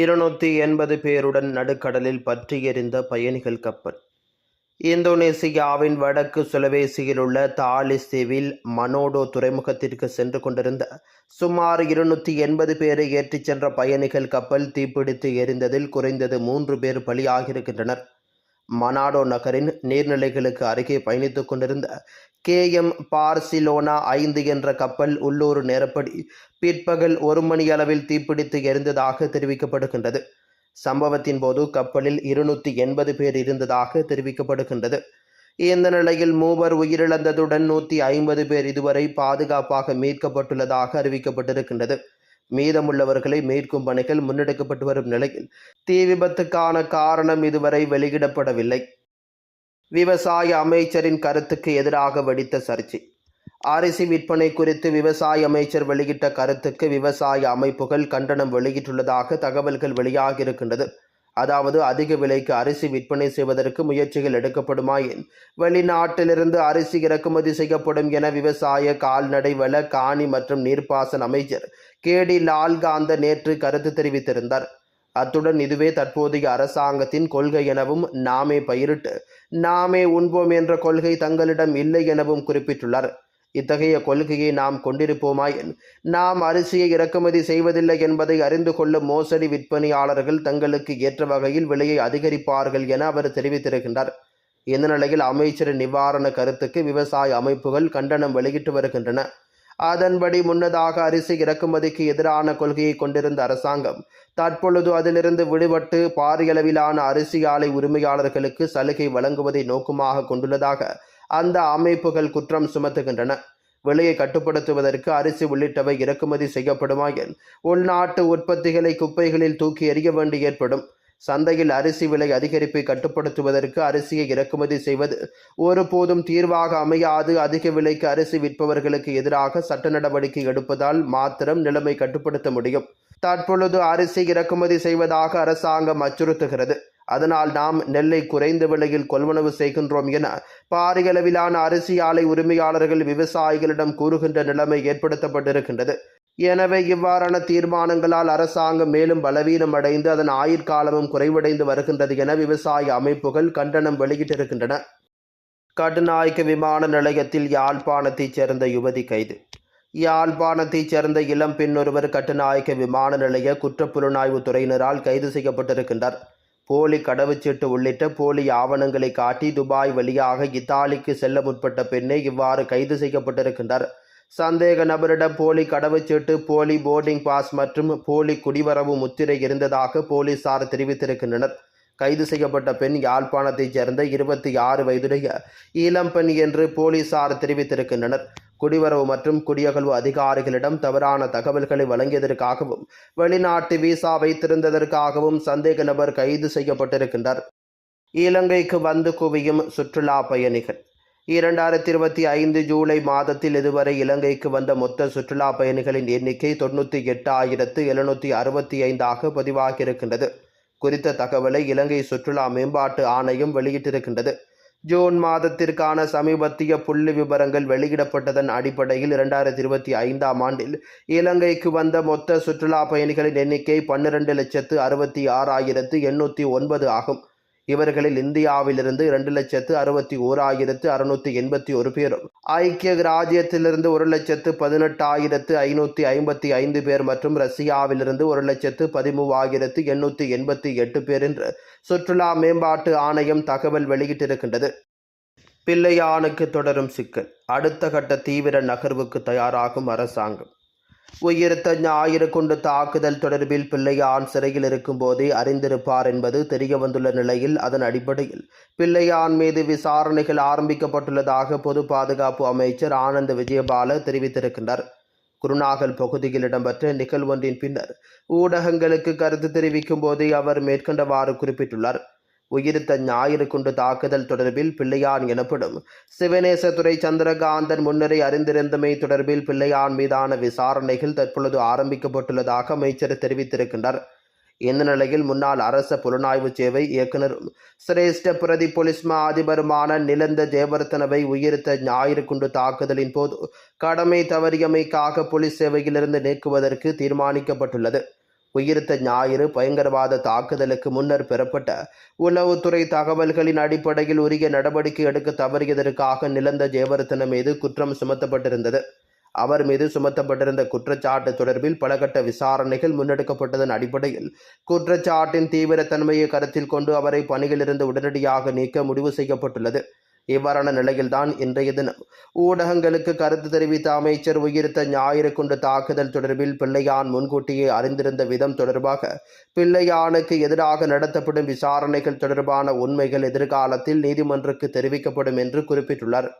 இருநூற்றி எண்பது பேருடன் நடுக்கடலில் பற்றி எறிந்த பயணிகள் கப்பல். இந்தோனேசியாவின் வடக்கு சுலவேசியில் உள்ள தாலிஸ்தீவில் மனோடோ துறைமுகத்திற்கு சென்று கொண்டிருந்த சுமார் இருநூற்றி எண்பது பேரை ஏற்றிச் சென்ற பயணிகள் கப்பல் தீப்பிடித்து எரிந்ததில் குறைந்தது மூன்று பேர் பலியாகியிருக்கின்றனர். மனாடோ நகரின் நீர்நிலைகளுக்கு அருகே பயணித்துக் கொண்டிருந்த கே எம் பார்சிலோனா ஐந்து என்ற கப்பல் உள்ளூர் நேரப்படி பிற்பகல் ஒரு மணி அளவில் தீப்பிடித்து எரிந்ததாக தெரிவிக்கப்படுகின்றது. சம்பவத்தின் போது கப்பலில் இருநூற்றி எண்பது பேர் இருந்ததாக தெரிவிக்கப்படுகின்றது. இந்த நிலையில் மூவர் உயிரிழந்ததுடன் நூற்றி ஐம்பது பேர் இதுவரை பாதுகாப்பாக மீட்கப்பட்டுள்ளதாக அறிவிக்கப்பட்டிருக்கின்றது. மீதமுள்ளவர்களை மீட்கும் பணிகள் முன்னெடுக்கப்பட்டு வரும் நிலையில் தீ விபத்துக்கான காரணம் இதுவரை வெளியிடப்படவில்லை. விவசாய அமைச்சரின் கருத்துக்கு எதிராக வெடித்த சர்ச்சை. அரிசி விற்பனை குறித்து விவசாய அமைச்சர் வெளியிட்ட கருத்துக்கு விவசாய அமைப்புகள் கண்டனம் வெளியிட்டுள்ளதாக தகவல்கள் வெளியாகியிருக்கின்றது. அதாவது அதிக விலைக்கு அரிசி விற்பனை செய்வதற்கு முயற்சிகள் எடுக்கப்படுமாயின் வெளிநாட்டிலிருந்து அரிசி இறக்குமதி செய்யப்படும் என விவசாய கால்நடை வள காணி மற்றும் நீர்ப்பாசன அமைச்சர் கே டி லால்காந்த நேற்று கருத்து தெரிவித்திருந்தார். அத்துடன் இதுவே தற்போதைய அரசாங்கத்தின் கொள்கை எனவும் நாமே பயிரிட்டு நாமே உண்போம் என்ற கொள்கை தங்களிடம் இல்லை எனவும் குறிப்பிட்டுள்ளார். இத்தகைய கொள்கையை நாம் கொண்டிருப்போமாயின் நாம் அரிசியை இறக்குமதி செய்வதில்லை என்பதை அறிந்து கொள்ளும் மோசடி விற்பனையாளர்கள் தங்களுக்கு ஏற்ற வகையில் விலையை அதிகரிப்பார்கள் என அவர் தெரிவித்திருக்கின்றார். இந்த நிலையில் அமைச்சரின் நிவாரண கருத்துக்கு விவசாய அமைப்புகள் கண்டனம் வெளியிட்டு வருகின்றன. அதன்படி முன்னதாக அரிசி இறக்குமதிக்கு எதிரான கொள்கையை கொண்டிருந்த அரசாங்கம் தற்பொழுது அதிலிருந்து விடுபட்டு பாரியளவிலான அரிசி ஆலை உரிமையாளர்களுக்கு சலுகை வழங்குவதை நோக்கமாக கொண்டுள்ளதாக அந்த அமைப்புகள் குற்றம் சுமத்துகின்றன. விலையை கட்டுப்படுத்துவதற்கு அரிசி உள்ளிட்டவை இறக்குமதி செய்யப்படுமாயின் உள்நாட்டு உற்பத்திகளை குப்பைகளில் தூக்கி எறிய வேண்டி ஏற்படும். சந்தையில் அரிசி விலை அதிகரிப்பை கட்டுப்படுத்துவதற்கு அரிசியை இறக்குமதி செய்வது ஒருபோதும் தீர்வாக அமையாது. அதிக விலைக்கு அரிசி விற்பவர்களுக்கு எதிராக சட்ட நடவடிக்கை எடுப்பதால் மாத்திரம் நிலைமை கட்டுப்படுத்த முடியும். தற்பொழுது அரிசி இறக்குமதி செய்வதாக அரசாங்கம் அச்சுறுத்துகிறது. அதனால் நாம் நெல்லை குறைந்த விலையில் கொள்வனவு செய்கின்றோம் என பாரியளவிலான அரிசி ஆலை உரிமையாளர்கள் விவசாயிகளிடம் கூறுகின்ற நிலைமை ஏற்படுத்தப்பட்டிருக்கின்றது. எனவே இவ்வாறான தீர்மானங்களால் அரசாங்கம் மேலும் பலவீனம் அடைந்து அதன் ஆயுட்காலமும் குறைவடைந்து வருகின்றது என விவசாய அமைப்புகள் கண்டனம் வெளியிட்டிருக்கின்றன. கடுநாயக்க விமான நிலையத்தில் யாழ்ப்பாணத்தைச் சேர்ந்த யுவதி கைது. யாழ்ப்பாணத்தைச் சேர்ந்த இளம் பெண் ஒருவர் கட்டுநாயக்க விமான நிலைய குற்றப்புலனாய்வு துறையினரால் கைது செய்யப்பட்டிருக்கின்றார். போலி கடவுச்சீட்டு உள்ளிட்ட போலி ஆவணங்களை காட்டி துபாய் வழியாக இத்தாலிக்கு செல்ல முற்பட்ட பெண்ணே இவ்வாறு கைது செய்யப்பட்டிருக்கின்றார். சந்தேக நபரிடம் போலி கடவுச்சீட்டு போலி போர்டிங் பாஸ் மற்றும் போலி குடிவரவு முத்திரை இருந்ததாக போலீசார் தெரிவித்திருக்கின்றனர். கைது செய்யப்பட்ட பெண் யாழ்ப்பாணத்தைச் சேர்ந்த இருபத்தி ஆறு வயதுடைய இளம்பெண் என்று போலீசார் தெரிவித்திருக்கின்றனர். குடிவரவு மற்றும் குடியகல்வு அதிகாரிகளிடம் தவறான தகவல்களை வழங்கியதற்காகவும் வெளிநாட்டு விசா வைத்திருந்ததற்காகவும் சந்தேக நபர் கைது செய்யப்பட்டிருக்கின்றார். இலங்கைக்கு வந்து குவியும் சுற்றுலா பயணிகள். இரண்டாயிரத்தி இருபத்தி ஐந்து ஜூலை மாதத்தில் இதுவரை இலங்கைக்கு வந்த மொத்த சுற்றுலா பயணிகளின் எண்ணிக்கை தொண்ணூற்றி எட்டாயிரத்து எழுநூற்றி அறுபத்தி ஐந்தாக பதிவாகியிருக்கின்றது. குறித்த தகவலை இலங்கை சுற்றுலா மேம்பாட்டு ஆணையம் வெளியிட்டிருக்கின்றது. ஜூன் மாதத்திற்கான சமீபத்திய புள்ளி விவரங்கள் வெளியிடப்பட்டதன் அடிப்படையில் இரண்டாயிரத்தி இருபத்தி ஐந்தாம் ஆண்டில் இலங்கைக்கு வந்த மொத்த சுற்றுலா பயணிகளின் எண்ணிக்கை பன்னிரண்டு லட்சத்து அறுபத்தி ஆறாயிரத்து எண்ணூற்றி ஒன்பது ஆகும். இவர்களில் இந்தியாவிலிருந்து இரண்டு லட்சத்து அறுபத்தி ஓராயிரத்து அறுநூத்தி எண்பத்தி ஒரு பேரும் ஐக்கிய ராஜ்யத்திலிருந்து ஒரு லட்சத்து பதினெட்டாயிரத்து ஐநூற்றி ஐம்பத்தி ஐந்து பேர் மற்றும் ரஷ்யாவிலிருந்து ஒரு லட்சத்து பதிமூவாயிரத்து எண்ணூற்றி எண்பத்தி எட்டு பேர் என்று சுற்றுலா மேம்பாட்டு ஆணையம் தகவல் வெளியிட்டிருக்கின்றது. பிள்ளையானுக்கு தொடரும் சிக்கல். அடுத்த கட்ட தீவிர நகர்வுக்கு தயாராகும் அரசாங்கம். உயிர்த்த ஞாயிறு கொண்டு தாக்குதல் தொடர்பில் பிள்ளையான் சிறையில் இருக்கும்போதே அறிந்திருப்பார் என்பது தெரிய வந்துள்ள நிலையில் அதன் அடிப்படையில் பிள்ளையான் மீது விசாரணைகள் ஆரம்பிக்கப்பட்டுள்ளதாக பொது பாதுகாப்பு அமைச்சர் ஆனந்த் விஜயபால தெரிவித்திருக்கின்றார். குருநாகல் பகுதியில் இடம்பெற்ற நிகழ்வொன்றின் பின்னர் ஊடகங்களுக்கு கருத்து தெரிவிக்கும் போதே அவர் மேற்கண்டவாறு குறிப்பிட்டுள்ளார். உயிர்த்த ஞாயிறு குண்டு தாக்குதல் தொடர்பில் பிள்ளையான் எனப்படும். சிவனேசதுரை சந்திரகாந்தன் முன்னரே அறிந்திருந்தமை தொடர்பில் பிள்ளையான் மீதான விசாரணைகள் தற்பொழுது ஆரம்பிக்கப்பட்டுள்ளதாக அமைச்சர் தெரிவித்திருக்கின்றார். இந்த நிலையில் முன்னாள் அரச புலனாய்வு சேவை இயக்குநரும் சிரேஷ்ட பிரதி போலீஸ் மா அதிபருமான நிலந்த ஜெயவர்த்தனவை உயிர்த்த ஞாயிறு குண்டு தாக்குதலின் போது கடமை தவறியமைக்காக போலீஸ் சேவையிலிருந்து நீக்குவதற்கு தீர்மானிக்கப்பட்டுள்ளது. உயிர்த்த ஞாயிறு பயங்கரவாத தாக்குதலுக்கு முன்னர் பெறப்பட்ட உளவுத்துறை தகவல்களின் அடிப்படையில் உரிய நடவடிக்கை எடுக்க தவறியதற்காக நிலந்த ஜெயவர்த்தன மீது குற்றம் சுமத்தப்பட்டிருந்தது. அவர் மீது சுமத்தப்பட்டிருந்த குற்றச்சாட்டு தொடர்பில் பலகட்ட விசாரணைகள் முன்னெடுக்கப்பட்டதன் அடிப்படையில் குற்றச்சாட்டின் தீவிரத்தன்மையை கருத்தில் கொண்டு அவரை பணியிலிருந்து உடனடியாக நீக்க முடிவு செய்யப்பட்டுள்ளது. இவ்வாறான நிலையில்தான் இன்றைய தினம். ஊடகங்களுக்கு கருத்து தெரிவித்த அமைச்சர் உயிர்த்த ஞாயிறு குண்டு தாக்குதல் தொடர்பில் பிள்ளையான் முன்கூட்டியே அறிந்திருந்த விதம் தொடர்பாக பிள்ளையானுக்கு எதிராக நடத்தப்படும் விசாரணைகள் தொடர்பான உண்மைகள் எதிர்காலத்தில் நீதிமன்றக்கு தெரிவிக்கப்படும் என்று குறிப்பிட்டுள்ளார்.